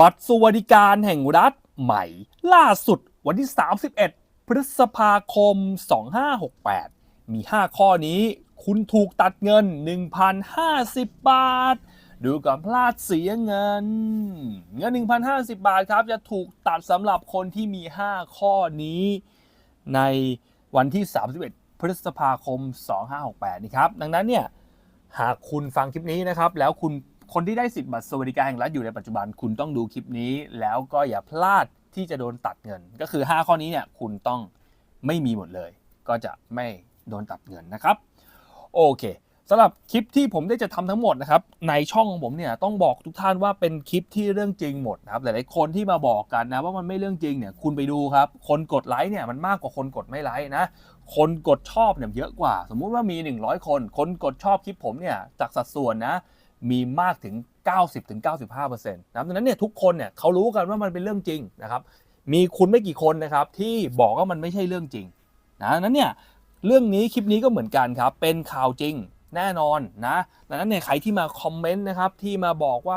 บัตรสวัสดิการแห่งรัฐใหม่ ล่าสุดวันที่ 31 พฤษภาคม 2568 มี 5 ข้อนี้ คุณถูกตัดเงิน 1,050 บาท ดูก่อนพลาดเสียเงิน เงิน 1,050 บาทครับ จะถูกตัดสำหรับคนที่มี 5 ข้อนี้ ในวันที่ 31 พฤษภาคม 2568 นี่ครับ ดังนั้นเนี่ยหากคุณฟังคลิปนี้นะครับ แล้วคุณ คนที่ได้สิทธิ์บัตรสวัสดิการแห่งรัฐอยู่ในปัจจุบันคุณต้องดูคลิปนี้ แล้วก็อย่าพลาดที่จะโดนตัดเงิน ก็คือ 5 ข้อนี้เนี่ยคุณต้องไม่มีหมดเลย ก็จะไม่โดนตัดเงินนะครับ โอเคสำหรับคลิปที่ผมได้จะทำทั้งหมดนะครับในช่องของผมเนี่ยต้องบอกทุกท่านว่าเป็นคลิปที่เรื่องจริงหมดนะครับหลายๆคนที่มาบอกกันนะว่ามันไม่เรื่องจริงเนี่ยคุณไปดูครับ คนกดไลค์เนี่ยมันมากกว่าคนกดไม่ไลค์นะคนกดชอบเนี่ยเยอะกว่า สมมุติว่ามี 100 คน คนกดชอบคลิปผมเนี่ยจากสัดส่วนนะ มีมากถึง 90-95%นะครับดังนั้นเนี่ยทุกคนเนี่ยเขารู้กันว่ามันเป็นเรื่องจริงนะครับมีคุณไม่กี่คนนะครับที่บอกว่ามันไม่ใช่เรื่องจริงนะดังนั้นเนี่ยเรื่องนี้คลิปนี้ก็เหมือนกันครับ เป็นข่าวจริงแน่นอนนะดังนั้นเนี่ยใครที่มาคอมเมนต์นะครับที่มาบอกว่า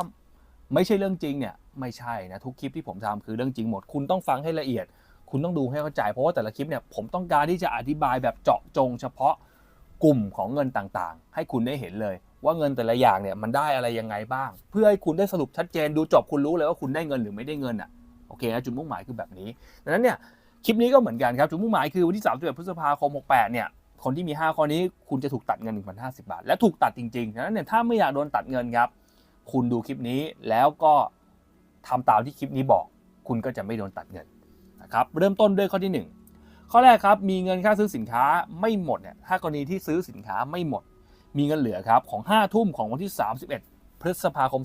ไม่ใช่เรื่องจริงเนี่ยไม่ใช่นะทุกคลิปที่ผมทำคือเรื่องจริงหมด คุณต้องฟังให้ละเอียด คุณต้องดูให้เข้าใจ เพราะว่าแต่ละคลิปเนี่ยผมต้องการที่จะอธิบายแบบเจาะจง เฉพาะกลุ่มของเงินต่างๆ ให้คุณได้เห็นเลย ว่าเงินแต่ละอย่างเนี่ยมันได้อะไรยังไงบ้าง เพื่อให้คุณได้สรุปชัดเจนดูจบคุณรู้เลยว่าคุณได้เงินหรือไม่ได้เงินอะโอเคนะจุดมุ่งหมายคือแบบนี้ดังนั้นเนี่ยคลิปนี้ก็เหมือนกันครับจุดมุ่งหมายคือวันที่31พฤษภาคม68เนี่ยคนที่มี 5 ข้อนี้คุณจะถูกตัดเงิน 1,050 บาท และถูกตัดจริงๆดังนั้นเนี่ยถ้าไม่อยากโดนตัดเงินครับ คุณดูคลิปนี้แล้วก็ทำตามที่คลิปนี้บอก คุณก็จะไม่โดนตัดเงินนะครับเริ่มต้นด้วยข้อที่ 1 ข้อแรกครับมีเงินค่าซื้อสินค้าไม่หมดเนี่ยถ้ากรณีที่ซื้อสินค้าไม่หมด มีเงินเหลือครับของ 5 ทุ่มของวันที่ 31 พฤษภาคม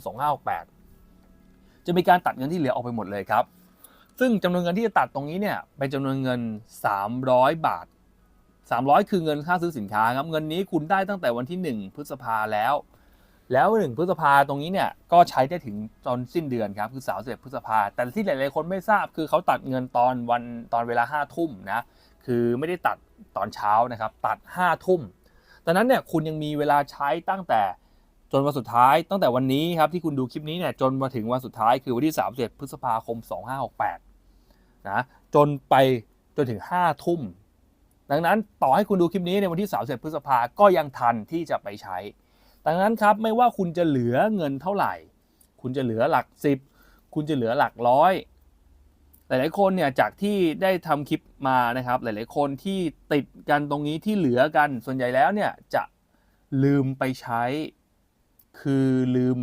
2568 จะมีการตัดเงินที่เหลือออกไปหมดเลยครับ ซึ่งจำนวนเงินที่จะตัดตรงนี้เนี่ยเป็นจำนวนเงิน 300 บาท 300 คือเงินค่าซื้อสินค้าครับเงินนี้คุณได้ตั้งแต่วันที่ 1 พฤษภาแล้ว แล้ว 1 พฤษภาตรงนี้เนี่ยก็ใช้ได้ถึงจนสิ้นเดือนครับคือ31พฤษภาแต่ที่หลายๆคนไม่ทราบคือเขาตัดเงินตอนวันตอนเวลา5ทุ่มนะคือไม่ได้ตัดตอนเช้านะครับตัด5ทุ่ม ดังนั้นเนี่ยคุณยังมีเวลาใช้ตั้งแต่จนวันสุดท้ายตั้งแต่วันนี้ครับที่คุณดูคลิปนี้เนี่ยจนมาถึงวันสุดท้ายคือวันที่31พฤษภาคม 2568นะจนไปจนถึง 5 ทุ่ม ดังนั้นต่อให้คุณดูคลิปนี้ในวันที่31พฤษภาก็ยังทันที่จะไปใช้ ดังนั้นครับไม่ว่าคุณจะเหลือเงินเท่าไหร่ คุณจะเหลือหลักสิบคุณจะเหลือหลักร้อย หลาย ๆ คนเนี่ยจากที่ได้ทำคลิปมานะครับ หลาย ๆ คนที่ติดกันตรงนี้ที่เหลือกันส่วนใหญ่แล้วเนี่ยจะลืมไปใช้ คือลืม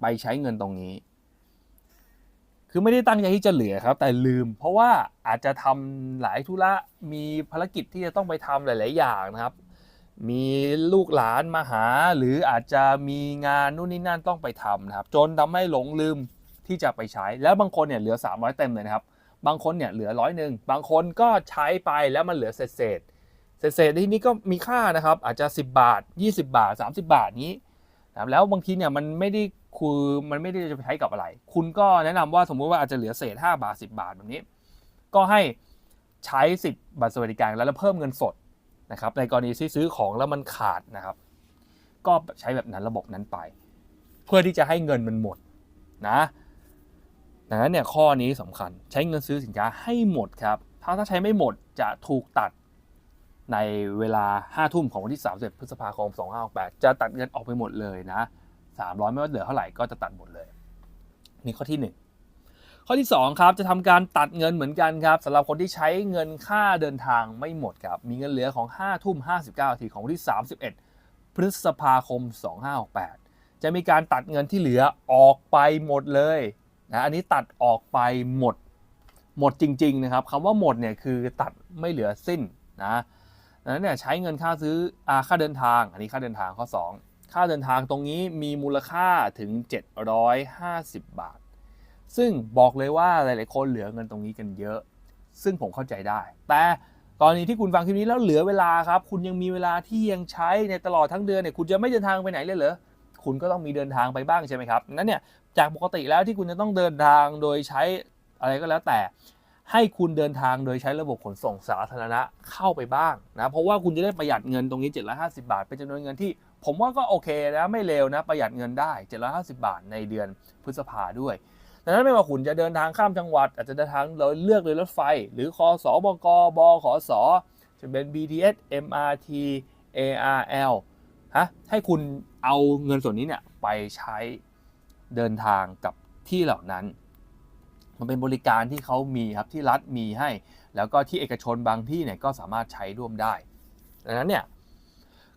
ไปใช้เงินตรงนี้ คือไม่ได้ตั้งใจที่จะเหลือครับ แต่ลืม เพราะว่าอาจจะทำหลายธุระมีภารกิจที่จะต้องไปทำหลาย ๆ อย่างนะครับ มีลูกหลานมาหา หรืออาจจะมีงานนู่นนี่นั่นต้องไปทำนะครับ จนทำให้หลงลืม ที่จะไปใช้ แล้วบางคนเนี่ยเหลือ 300 เต็มเลยนะครับ บางคนเนี่ยเหลือร้อยหนึ่งบางคนก็ใช้ไปแล้วมันเหลือเศษเศษเศษเศษที่นี้ก็มีค่านะครับ อาจจะ 10 บาท 20 บาท 30 บาทนี้นะครับแล้วบางทีเนี่ยมันไม่ได้คือมันไม่ได้จะไปใช้กับอะไร คุณก็แนะนำว่าสมมุติว่าอาจจะเหลือเศษ 5 บาท 10 บาทแบบนี้ ก็ให้ใช้สิทธิ์บัตรสวัสดิการแล้วแล้วเพิ่มเงินสดนะครับในกรณีที่ซื้อของแล้วมันขาดนะครับ ก็ใช้แบบนั้นระบบนั้นไป เพื่อที่จะให้เงินมันหมดนะ ดังนั้นเนี่ยข้อนี้สำคัญใช้เงินซื้อสินค้าให้หมดครับ ถ้าถ้าใช้ไม่หมดจะถูกตัดในเวลา 5 ทุ่มของวันที่31พฤษภาคม 2568 จะตัดเงินออกไปหมดเลยนะ 300 ไม่ว่าเหลือเท่าไหร่ก็จะตัดหมดเลย นี่ข้อที่ 1 ข้อที่ 2 ครับ จะทำการตัดเงินเหมือนกันครับสำหรับคนที่ใช้เงินค่าเดินทางไม่หมดครับ มีเงินเหลือของ 5 ทุ่ม 59นาทีของวันที่ 31 พฤษภาคม 2568 จะมีการตัดเงินที่เหลือออกไปหมดเลย นะอันนี้ตัดออกไปหมดหมดจริง ๆ นะครับคำว่าหมดเนี่ยคือตัดไม่เหลือสิ้นนะดังนั้นเนี่ยใช้เงินค่าซื้ออาค่าเดินทาง อันนี้ค่าเดินทางข้อ 2 ค่าเดินทางตรงนี้มีมูลค่าถึง 750 บาท ซึ่งบอกเลยว่าหลายๆคนเหลือเงินตรงนี้กันเยอะ ซึ่งผมเข้าใจได้ แต่กรณีที่คุณฟังคลิปนี้แล้วเหลือเวลาครับ คุณยังมีเวลาที่ยังใช้ในตลอดทั้งเดือนเนี่ยคุณจะไม่เดินทางไปไหนเลยเหรอ คุณก็ต้องมีเดินทางไปบ้างใช่ไหมครับนั้นเนี่ยจากปกติแล้วที่คุณจะต้องเดินทางโดยใช้อะไรก็แล้วแต่ให้คุณเดินทางโดยใช้ระบบขนส่งสาธารณะเข้าไปบ้างนะเพราะว่าคุณจะได้ประหยัดเงินตรงนี้ 750 บาท เป็นจำนวนเงินที่ ผมว่าก็โอเคนะไม่เลวนะประหยัดเงินได้ 750 บาทในเดือนพฤษภาด้วยดังนั้นไม่ว่าคุณจะเดินทางข้ามจังหวัด อาจจะเดินทางโดยเลือกโดยรถไฟ หรือคอสบกบขสจะเป็น BTS MRT ARL ฮะให้คุณเอาเงินส่วนนี้เนี่ยไปใช้เดินทางกับที่เหล่านั้น มันเป็นบริการที่เขามีครับที่รัฐมีให้ แล้วก็ที่เอกชนบางที่เนี่ยก็สามารถใช้ร่วมได้ดังนั้นเนี่ย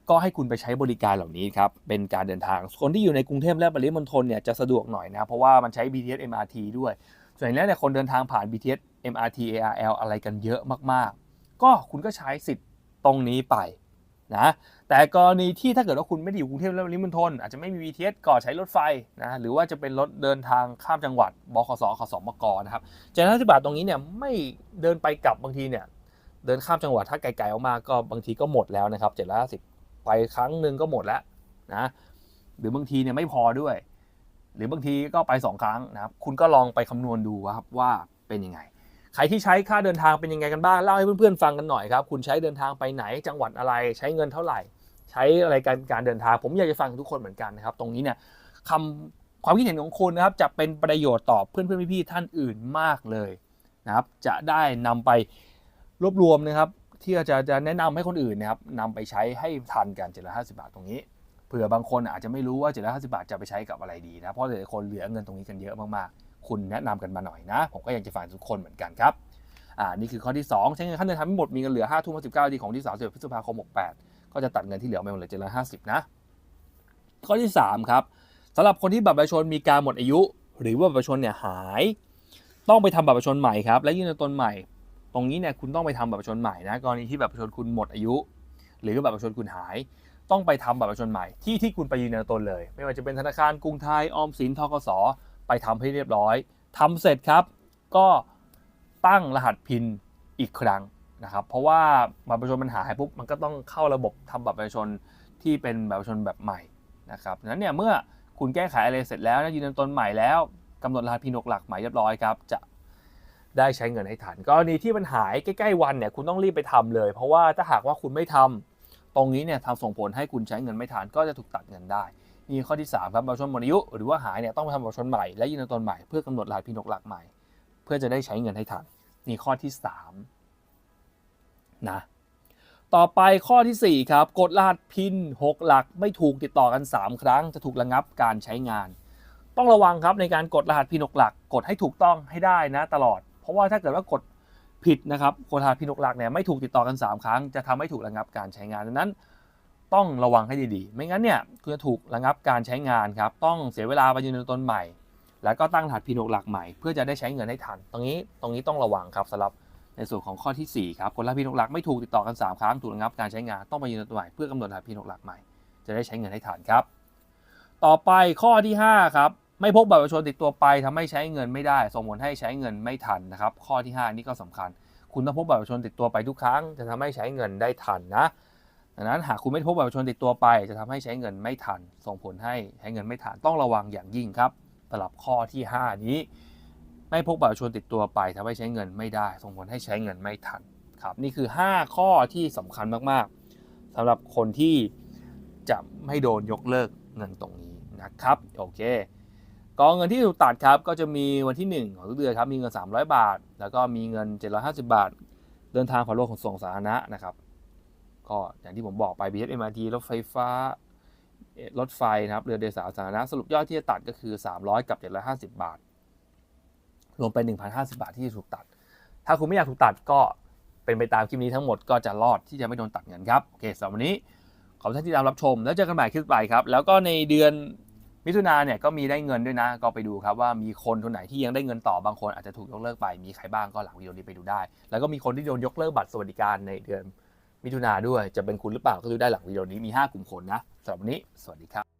ก็ให้คุณไปใช้บริการเหล่านี้ครับ เป็นการเดินทาง คนที่อยู่ในกรุงเทพและปริมณฑลเนี่ยจะสะดวกหน่อยนะ เพราะว่ามันใช้ BTS MRT ด้วย ส่วนใหญ่เนี่ยคนเดินทางผ่าน BTS MRT ARL อะไรกันเยอะมาก ๆ ก็คุณก็ใช้สิทธิ์ตรงนี้ไป นะแต่กรณีที่ถ้าเกิดว่าคุณไม่ได้อยู่กรุงเทพและปริมณฑลอาจจะไม่มี BTS ก็ใช้รถไฟนะหรือว่าจะเป็นรถเดินทางข้ามจังหวัดบขสขสมกนะครับเจ็ดร้อยห้าสิบบาทตรงนี้เนี่ยไม่เดินไปกลับบางทีเนี่ยเดินข้ามจังหวัดถ้าไกลๆออกมาก็บางทีก็หมดแล้วนะครับเจ็ดร้อยสิบไปครั้งหนึ่งก็หมดแล้วนะหรือบางทีเนี่ยไม่พอด้วย หรือบางทีก็ไป 2 ครั้งนะครับคุณก็ลองไปคำนวณดูครับว่าเป็นยังไง ใครที่ใช้ค่าเดินทางเป็นยังไงกันบ้างเล่าให้เพื่อนๆฟังกันหน่อยครับ คุณใช้เดินทางไปไหนจังหวัดอะไรใช้เงินเท่าไหร่ ใช้อะไรการการเดินทาง ผมอยากจะฟังทุกคนเหมือนกันนะครับ ตรงนี้เนี่ยคำความคิดเห็นของคุณนะครับ จะเป็นประโยชน์ต่อเพื่อนๆพี่ๆท่านอื่นมากเลยนะครับ จะได้นำไปรวบรวมนะครับ ที่จะจะแนะนำให้คนอื่นนะครับนำไปใช้ให้ทันกัน750บาทตรงนี้เผื่อบางคนอาจจะไม่รู้ว่า750บาทจะไปใช้กับอะไรดีนะเพราะหลายๆคนเหลือเงินตรงนี้กันเยอะมากๆ คุณแนะนำกันมาหน่อยนะ ผมก็อยากจะฟังทุกคนเหมือนกันครับอ่านี่คือข้อที่ 2 ใช้เงินค่าเดินทางทั้หมดมีเงินเหลือ5ทุ่ม19นาทีของที่31พฤษภาคม 68 ก็จะตัดเงินที่เหลือไปหมดเลย750นะข้อที่ 3 ครับสำหรับคนที่บัตรประชาชนมีการหมดอายุ หรือว่าบัตรประชาชนเนี่ยหาย ต้องไปทำบัตรประชาชนใหม่ครับและยื่นตัวตนใหม่ ตรงนี้เนี่ยคุณต้องไปทำบัตรประชาชนใหม่นะกรณีที่บัตรประชาชนคุณหมดอายุ หรือบัตรประชาชนคุณหาย ต้องไปทำบัตรประชาชนใหม่ที่ที่คุณไปยืนยันตัวตนเลย ไม่ว่าจะเป็นธนาคารกรุงไทยออมสินทกส ไปทำให้เรียบร้อยทำเสร็จครับ ก็ตั้งรหัสพินอีกครั้งนะครับ เพราะว่าบัตรประชาชนมันหายปุ๊บมันก็ต้องเข้าระบบทำบัตรประชาชนที่เป็นบัตรประชาชนแบบใหม่นะครับดังนั้นเนี่ยเมื่อคุณแก้ไขอะไรเสร็จแล้วนะยืนยันตนใหม่แล้วกำหนดรหัสพินหกหลักใหม่เรียบร้อยครับจะได้ใช้เงินให้ทันกรณีที่มันหายใกล้ๆวันเนี่ยคุณต้องรีบไปทำเลย เพราะว่าถ้าหากว่าคุณไม่ทำตรงนี้เนี่ยทำส่งผลให้คุณใช้เงินไม่ทันก็จะถูกตัดเงินได้ นี่ข้อที่ 3 ครับบัตรชนหมดอายุหรือว่าหายเนี่ยต้องไปทำบัตรชนใหม่และยืนยันตนใหม่เพื่อกำหนดรหัสพินกหลักใหม่ เพื่อจะได้ใช้เงินให้ทันนี่ข้อที่3นะต่อไปข้อทีสี่ 4 ครับ กดรหัสพิน 6 หลักไม่ถูกติดต่อกัน 3 ครั้ง จะถูกระงับการใช้งาน ต้องระวังครับในการกดรหัสพิน 6 หลัก กดให้ถูกต้องให้ได้นะตลอด เพราะว่าถ้าเกิดว่ากดผิดนะครับกดรหัสพิน 6 หลักเนี่ยไม่ถูกติดต่อกัน 3 ครั้ง จะทำให้ถูกระงับการใช้งานดังนั้น ต้องระวังให้ดีๆ ไม่งั้นเนี่ยคุณจะถูกระงับการใช้งานครับ ต้องเสียเวลาไปยืนยันตนใหม่ แล้วก็ตั้งรหัสพินหกหลักใหม่เพื่อจะได้ใช้เงินให้ทัน ตรงนี้ตรงนี้ต้องระวังครับสำหรับในส่วนของข้อทีสี่4 ครับคนรหัสพินหกหลักไม่ถูกติดต่อกัน 3 ครั้งถูกระงับการใช้งานต้องไปยืนยันตัวใหม่เพื่อกำหนดรหัสพินหกหลักใหม่จะได้ใช้เงินให้ทันครับ ต่อไปข้อที่5ครับไม่พกบัตรประชาชนติดตัวไปทำให้ใช้เงินไม่ได้ส่งผลให้ใช้เงินไม่ทันนะครับข้อที่ 5 นี่ก็สำคัญ คุณต้องพกบัตรประชาชนติดตัวไปทุกครั้ง จะทำให้ใช้เงินได้ทันนะ ดังนั้นหากคุณไม่พกบัตรประชาชนติดตัวไปจะทำให้ใช้เงินไม่ทัน ส่งผลให้ใช้เงินไม่ทันต้องระวังอย่างยิ่งครับสำหรับข้อที่ 5 นี้ ไม่พกบัตรประชาชนติดตัวไปทำให้ใช้เงินไม่ได้ ส่งผลให้ใช้เงินไม่ทันครับนี่คือ 5 ข้อที่สำคัญมากๆสำหรับคนที่จะไม่โดนยกเลิกเงินตรงนี้นะครับโอเคกองเงินที่ถูกตัดครับก็จะมีวันที่ 1 ของทุกเดือนครับมีเงิน 300 บาท แล้วก็มีเงิน 750 บาท เดินทางผ่านรถขนส่งสาธารณะนะครับ ก็อย่างที่ผมบอกไป BSMRT รถไฟฟ้า รถไฟนะครับ เรือโดยสารสาธารณะสรุปยอดที่จะตัดก็คือ 300 กับ 750 บาท รวมเป็น 1,050 บาทที่จะถูกตัด ถ้าคุณไม่อยากถูกตัดก็เป็นไปตามคลิปนี้ทั้งหมดก็จะรอดที่จะไม่โดนตัดเงินครับ โอเคสำหรับวันนี้ ขอบคุณที่ติดตามรับชม แล้วเจอกันใหม่คลิปไปครับ แล้วก็ในเดือนมิถุนาเนี่ยก็มีได้เงินด้วยนะ ก็ไปดูครับว่ามีคนคนไหนที่ยังได้เงินต่อบางคนอาจจะถูกยกเลิกไปมีใครบ้างก็หลังวิดีโอนี้ไปดูได้ แล้วก็มีคนที่โดนยกเลิกบัตรสวัสดิการในเดือน มิถุนาด้วยจะเป็นคุณหรือเปล่าก็ดูได้หลังวิดีโอนี้มี 5 กลุ่มคนนะสำหรับวันนี้ สวัสดีครับ